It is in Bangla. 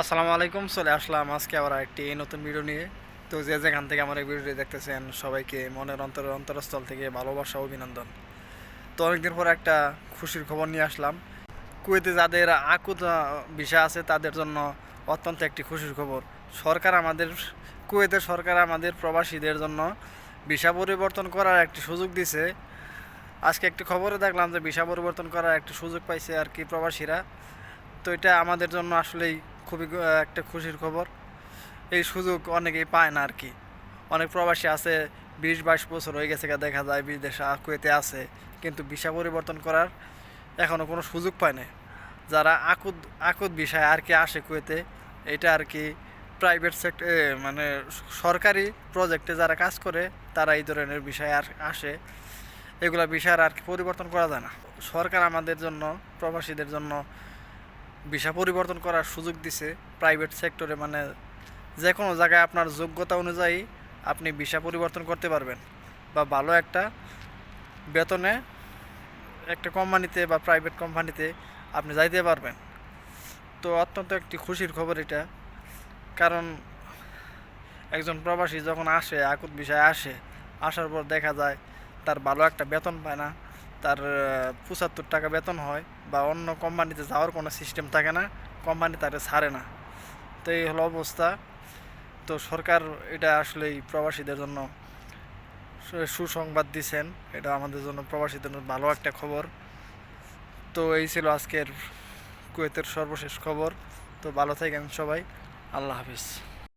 আসসালামু আলাইকুম, চলে আসলাম আজকে আবার একটি নতুন ভিডিও নিয়ে। তো যে যেখান থেকে আমার এই ভিডিওটি দেখতেছেন, সবাইকে মনের অন্তর অন্তরস্থল থেকে ভালোবাসা, অভিনন্দন। তো অনেকদিন পর একটা খুশির খবর নিয়ে আসলাম। কুয়েতে যাদের আকুত ভিসা আছে, তাদের জন্য অত্যন্ত একটি খুশির খবর। সরকার আমাদের কুয়েতের সরকার আমাদের প্রবাসীদের জন্য ভিসা পরিবর্তন করার একটি সুযোগ দিছে। আজকে একটি খবরে দেখলাম যে ভিসা পরিবর্তন করার একটি সুযোগ পাইছে আর কি প্রবাসীরা। তো এটা আমাদের জন্য আসলেই খুবই একটা খুশির খবর। এই সুযোগ অনেকেই পায় না আর কি অনেক প্রবাসী আছে, বিশ বাইশ বছর হয়ে গেছে দেখা যায় বিদেশে আ- কুয়েতে আছে, কিন্তু ভিসা পরিবর্তন করার এখনও কোনো সুযোগ পায় না যারা আকুদ আকুদ বিষয় আর কি আসে কুয়েতে, এটা আর কি প্রাইভেট সেক্টর মানে সরকারি প্রজেক্টে যারা কাজ করে, তারা এই ধরনের বিষয় আর আসে। এগুলা বিষয় আর কি পরিবর্তন করা যায় না। সরকার আমাদের জন্য, প্রবাসীদের জন্য ভিসা পরিবর্তন করার সুযোগ দিছে প্রাইভেট সেক্টরে মানে যে কোনো জায়গায় আপনার যোগ্যতা অনুযায়ী আপনি ভিসা পরিবর্তন করতে পারবেন। বা ভালো একটা বেতনে একটা কোম্পানিতে বা প্রাইভেট কোম্পানিতে আপনি যাইতে পারবেন। তো অত্যন্ত একটি খুশির খবর এটা। কারণ একজন প্রবাসী যখন আসে, আকুত বিষয়ে আসে, আসার পর দেখা যায় তার ভালো একটা বেতন পায় না। তার পঁচাত্তর টাকা বেতন হয় বা অন্য কোম্পানিতে যাওয়ার কোনো সিস্টেম থাকে না, কোম্পানি তারে ছাড়ে না। তো এই হলো অবস্থা। তো সরকার এটা আসলেই প্রবাসীদের জন্য সুসংবাদ দিছেন। এটা আমাদের জন্য প্রবাসীদের জন্য ভালো একটা খবর। তো এই ছিল আজকের কুয়েতের সর্বশেষ খবর। তো ভালো থাকেন সবাই। আল্লাহ হাফিজ।